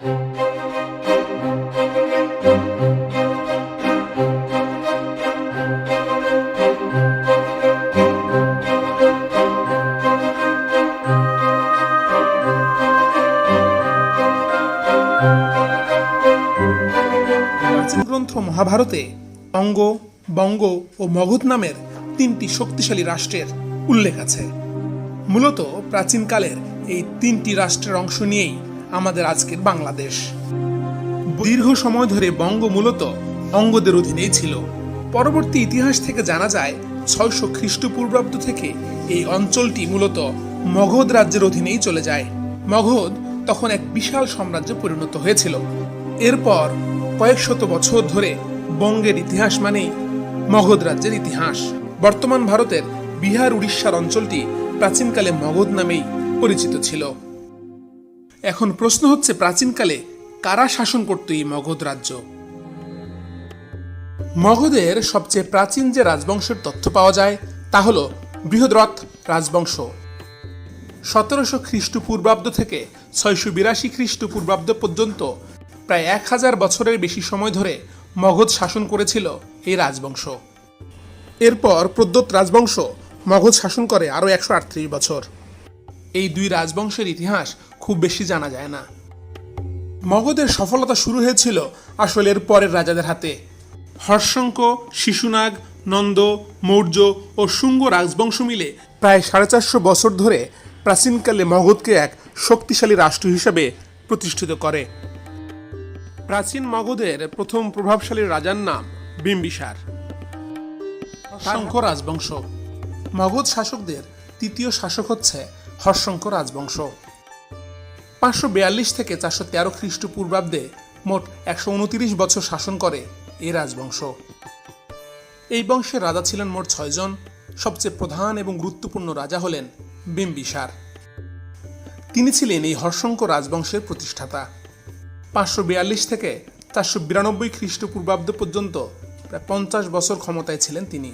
গ্রন্থ মহাভারতে অঙ্গ, বঙ্গ ও মগধ নামের তিনটি শক্তিশালী রাষ্ট্রের উল্লেখ আছে। মূলত প্রাচীনকালের এই তিনটি রাষ্ট্রের অংশ নিয়েই আমাদের আজকের বাংলাদেশ। দীর্ঘ সময় ধরে বঙ্গ মূলত অঙ্গদের অধীনেই ছিল। পরবর্তী ইতিহাস থেকে জানা যায়, ছয়শো খ্রিস্টপূর্বাব্দ থেকে এই অঞ্চলটি মূলত মগধ রাজ্যের অধীনেই চলে যায়। মগধ তখন এক বিশাল সাম্রাজ্যে পরিণত হয়েছিল। এরপর কয়েক শত বছর ধরে বঙ্গের ইতিহাস মানেই মগধ রাজ্যের ইতিহাস। বর্তমান ভারতের বিহার উড়িষ্যার অঞ্চলটি প্রাচীনকালে মগধ নামেই পরিচিত ছিল। এখন প্রশ্ন হচ্ছে প্রাচীনকালে কারা শাসন করত এই মগধ রাজ্য? মগধের সবচেয়ে প্রাচীন যে রাজবংশের তথ্য পাওয়া যায় তা হল বৃহদ্রথ রাজবংশ। সতেরোশো খ্রিস্টপূর্বাব্দ থেকে ছয়শো বিরাশি খ্রিস্টপূর্বাব্দ পর্যন্ত প্রায় এক হাজার বছরের বেশি সময় ধরে মগধ শাসন করেছিল এই রাজবংশ। এরপর প্রদ্যোত রাজবংশ মগধ শাসন করে আরও একশো আটত্রিশ বছর। এই দুই রাজবংশের ইতিহাস খুব বেশি জানা যায় না। মগধের সফলতা শুরু হয়েছিল আসলে এর পরের রাজাদের হাতে। হর্ষঙ্ক শিশুনাগ, নন্দ, মৌর্য ও শুঙ্গ রাজবংশ মিলে প্রায় সাড়ে চারশো বছর ধরে প্রাচীনকালে মগধকে এক শক্তিশালী রাষ্ট্র হিসেবে প্রতিষ্ঠিত করে। প্রাচীন মগধের প্রথম প্রভাবশালী রাজার নাম বিম্বিসার। হর্ষঙ্ক রাজবংশ। মগধ শাসকদের তৃতীয় শাসক হচ্ছে হর্ষঙ্ক রাজবংশ। পাঁচশো বিয়াল্লিশ থেকে চারশো তেরো খ্রিস্টপূর্বাব্দে মোট একশো উনতিরিশ বছর শাসন করে এ রাজবংশ। এই বংশের রাজা ছিলেন মোট ছয়জন। সবচেয়ে প্রধান এবং গুরুত্বপূর্ণ রাজা হলেন বিম্বিসার। তিনি ছিলেন এই হর্ষঙ্ক রাজবংশের প্রতিষ্ঠাতা। পাঁচশো বিয়াল্লিশ থেকে চারশো বিরানব্বই খ্রিস্টপূর্বাব্দ পর্যন্ত প্রায় পঞ্চাশ বছর ক্ষমতায় ছিলেন তিনি।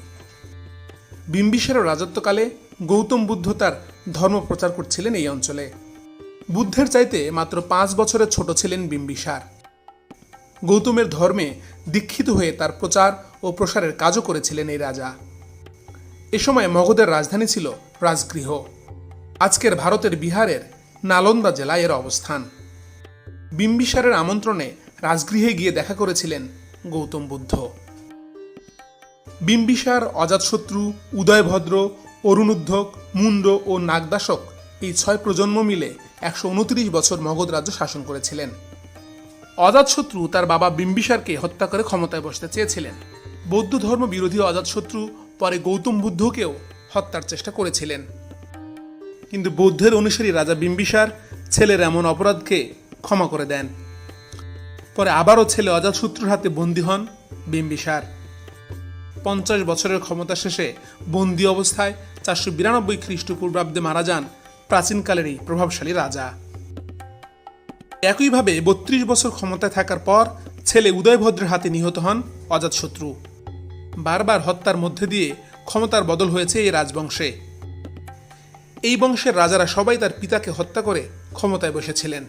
বিম্বিসারের রাজত্বকালে গৌতম বুদ্ধ তার ধর্ম প্রচার করছিলেন এই অঞ্চলে। বুদ্ধের চাইতে মাত্র পাঁচ বছরের ছোট ছিলেন বিম্বিসার। গৌতমের ধর্মে দীক্ষিত হয়ে তার প্রচার ও প্রসারের কাজও করেছিলেন এই রাজা। এ সময় মগধের রাজধানী ছিল রাজগৃহ। আজকের ভারতের বিহারের নালন্দা জেলায় এর অবস্থান। বিম্বিসারের আমন্ত্রণে রাজগৃহে গিয়ে দেখা করেছিলেন গৌতম বুদ্ধ। বিম্বিসার, অজাতশত্রু, উদয়ভদ্র অরুণুদ্ধক মুন্ড ও নাগদাসক এই ছয় প্রজন্ম মিলে একশো উনত্রিশ বছর মগধ রাজ্য শাসন করেছিলেন। অজাতশত্রু তার বাবা বিম্বিসারকে হত্যা করে ক্ষমতায় বসতে চেয়েছিলেন। বৌদ্ধ ধর্ম বিরোধী অজাতশত্রু পরে গৌতম বুদ্ধকেও হত্যার চেষ্টা করেছিলেন। কিন্তু বৌদ্ধের অনুসারী রাজা বিম্বিসার ছেলের এমন অপরাধকে ক্ষমা করে দেন। পরে আবারও ছেলে অজাতশত্রুর হাতে বন্দী হন বিম্বিসার। পঞ্চাশ বছরের ক্ষমতা শেষে বন্দি অবস্থায় চারশো বিরানব্বই খ্রিস্টপূর্বাব্দে মারা যান প্রাচীনকালের এই প্রভাবশালী রাজা। একইভাবে বত্রিশ বছর ক্ষমতায় থাকার পর ছেলে উদয়ভদ্রের হাতে নিহত হন অজাতশত্রু বারবার হত্যার মধ্যে দিয়ে ক্ষমতার বদল হয়েছে এই রাজবংশে। এই বংশের রাজারা সবাই তার পিতাকে হত্যা করে ক্ষমতায় বসেছিলেন।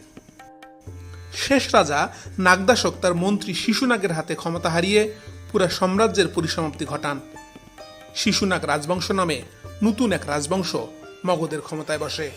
শেষ রাজা নাগদাসক তার মন্ত্রী শিশুনাগের হাতে ক্ষমতা হারিয়ে পুরা সাম্রাজ্যের পরিসমাপ্তি ঘটান। শিশুনাগ রাজবংশ নামে নতুন এক রাজবংশ মগধের ক্ষমতায় বসে।